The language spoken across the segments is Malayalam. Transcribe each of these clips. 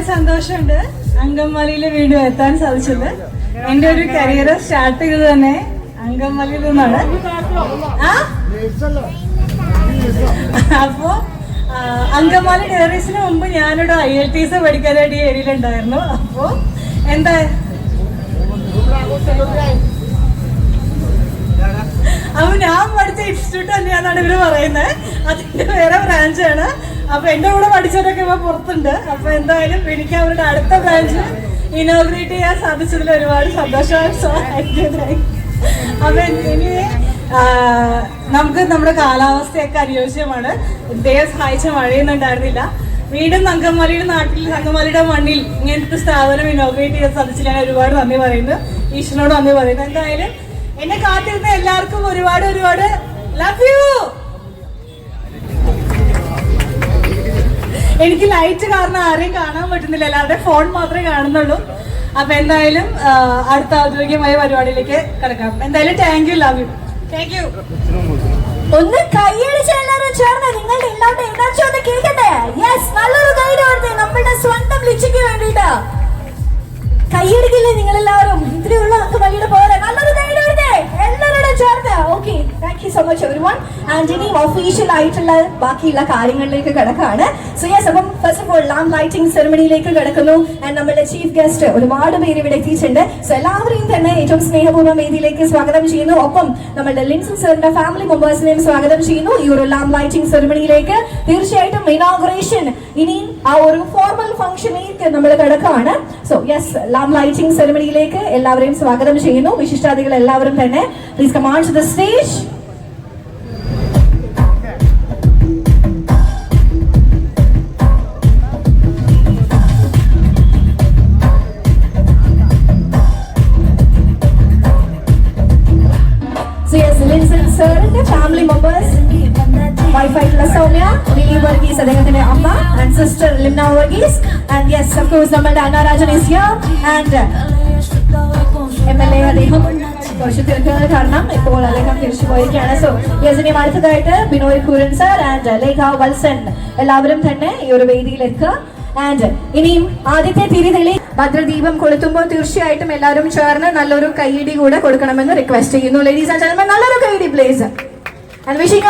ഒരുപാട് സന്തോഷമുണ്ട്. അങ്കമാലിയിൽ വീണ്ടും എത്താൻ സാധിച്ചത്. എന്റെ ഒരു കരിയർ സ്റ്റാർട്ട് ചെയ്തത് തന്നെ അങ്കമാലിയിൽ നിന്നാണ്. അപ്പോ അങ്കമാലി ഡയറീസിന് മുമ്പ് ഞാനിവിടെ ഐ എൽ ടി എസ് പഠിക്കാനായിട്ട് ഈ ഏരിയയിലുണ്ടായിരുന്നു അപ്പോ എന്താ? അപ്പൊ ഞാൻ പഠിച്ച ഇൻസ്റ്റിറ്റ്യൂട്ട് തന്നെയാണെന്നാണ് ഇവർ പറയുന്നത്. അതിന്റെ വേറെ ബ്രാഞ്ചാണ് അപ്പൊ എന്റെ കൂടെ പഠിച്ചവരൊക്കെ ഇപ്പൊ പുറത്തുണ്ട്. അപ്പൊ എന്തായാലും എനിക്ക് അവരുടെ അടുത്ത ബ്രാഞ്ച് ഇനോഗ്രേറ്റ് ചെയ്യാൻ സാധിച്ചതിൽ ഒരുപാട് സന്തോഷം So, thank you, thank അപ്പൊ ഇനി നമുക്ക് നമ്മുടെ കാലാവസ്ഥയൊക്കെ അനുയോജ്യമാണ്. ഇദ്ദേഹം സഹായിച്ച മഴയൊന്നും ഉണ്ടായിരുന്നില്ല. വീണ്ടും അങ്കമാലിയുടെ നാട്ടിൽ അങ്കമാലിയുടെ മണ്ണിൽ ഇങ്ങനത്തെ സ്ഥാപനം ഇനോഗ്രേറ്റ് ചെയ്യാൻ സാധിച്ചില്ല ഞാൻ ഒരുപാട് നന്ദി പറയുന്നു. ഈശ്വരനോട് നന്ദി പറയുന്നു. എന്തായാലും എന്നെ കാത്തിരുന്ന എല്ലാവർക്കും ഒരുപാട് ഒരുപാട് ലവ് യു എനിക്ക് ലൈറ്റ് കാരണം ആരെയും കാണാൻ പറ്റുന്നില്ല. എല്ലാവരുടെ ഫോൺ മാത്രമേ കാണുന്നുള്ളൂ. അപ്പൊ എന്തായാലും അടുത്ത ഔദ്യോഗികമായ പരിപാടിയിലേക്ക് കിടക്കാം. എന്തായാലും thank you love you thank you ഒന്ന് കൈയടിച്ച് എല്ലാവരും ചേർന്ന്. നിങ്ങളുടെ എല്ലാവരുടെ എനർജി ഒന്ന് കേൾക്കട്ടെ. യെസ് നല്ലൊരു ഗൈഡ് കൊടുത്തേ നമ്മളുടെ സ്വന്തം ലിച്ചയ്ക്ക് വേണ്ടിയിട്ട്. കൈയടിക്കില്ലേ നിങ്ങളെല്ലാവരും? എല്ലാവരും നമുക്ക് വഴിയുടെ പോലെ നല്ലൊരു കൈയ്യടി കൊടുത്തേ എല്ലാവരോടും ചേർത്ത് okay thank you so much everyone and ഇനി ഒഫീഷ്യൽ ആയിട്ടുള്ള ബാക്കിയുള്ള കാര്യങ്ങളിലേക്ക് കിടക്കാണ് സോ യെസ് അപ്പം first of all lamp lighting സെറമണിയിലേക്ക് കിടക്കുന്നു. ആൻഡ് നമ്മുടെ ചീഫ് ഗസ്റ്റ് ഒരുപാട് പേര് ഇവിടെ എത്തിയിട്ടുണ്ട്. സോ എല്ലാവരെയും തന്നെ ഏറ്റവും സ്നേഹപൂർവം വേദിയിലേക്ക് സ്വാഗതം ചെയ്യുന്നു. ഒപ്പം നമ്മുടെ ലിൻസൺ സാറിന്റെ ഫാമിലി മെമ്പേഴ്സിനെയും സ്വാഗതം ചെയ്യുന്നു. ഈ ഒരു ലാം ലൈറ്റിംഗ് സെറമണിയിലേക്ക് തീർച്ചയായിട്ടും ഇനോഗ്രേഷൻ ഇനി ആ ഒരു ഫോർമൽ ഫംഗ്ഷനിലേക്ക് നമ്മൾ കിടക്കുകയാണ്. സോ യെസ് ലാം ലൈറ്റിംഗ് സെറമണിയിലേക്ക് എല്ലാവരെയും സ്വാഗതം ചെയ്യുന്നു. വിശിഷ്ടാദികൾ എല്ലാവരും തന്നെ please come and to the stage members വൈഫായിട്ടുള്ള Soumya Mini Varghese അദ്ദേഹത്തിന്റെ അമ്മ and sister Limna Varghese. And yes of course നമ്മുടെ Anna Rajan is here and M L A അദ്ദേഹം കാരണം ബിനോയ് കുരൻ സർ ആൻഡ് ലേഖ വത്സൻ എല്ലാവരും തന്നെ ഈ ഒരു വേദിയിലേക്ക്. ആൻഡ് ഇനിയും ആദ്യത്തെ തിരിതെളി ഭദ്രദീപം കൊളുത്തുമ്പോൾ തീർച്ചയായിട്ടും എല്ലാവരും ചേർന്ന് നല്ലൊരു കൈയിടി കൂടെ കൊടുക്കണമെന്ന് റിക്വസ്റ്റ് ചെയ്യുന്നു. ലേഡീസ് ആൻഡ് ജെന്റൽമെൻ നല്ലൊരു കൈയിടി പ്ലേസ് ആൻഡ് വിഷിംഗ്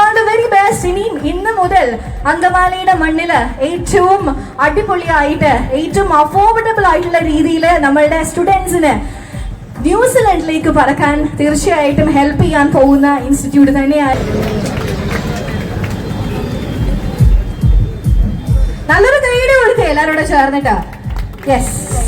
മുതൽ അങ്കമാലിയുടെ മണ്ണിൽ ഏറ്റവും അടിപൊളിയായിട്ട് ഏറ്റവും അഫോർഡബിൾ ആയിട്ടുള്ള രീതിയിൽ നമ്മളുടെ സ്റ്റുഡൻസിന് ന്യൂസിലൻഡിലേക്ക് പറക്കാൻ തീർച്ചയായിട്ടും ഹെൽപ്പ് ചെയ്യാൻ പോകുന്ന ഇൻസ്റ്റിറ്റ്യൂട്ട് തന്നെയാണ് നല്ലൊരു നേടി കൊടുത്തേ എല്ലാവരോടും ചേർന്നിട്ട്. യെസ്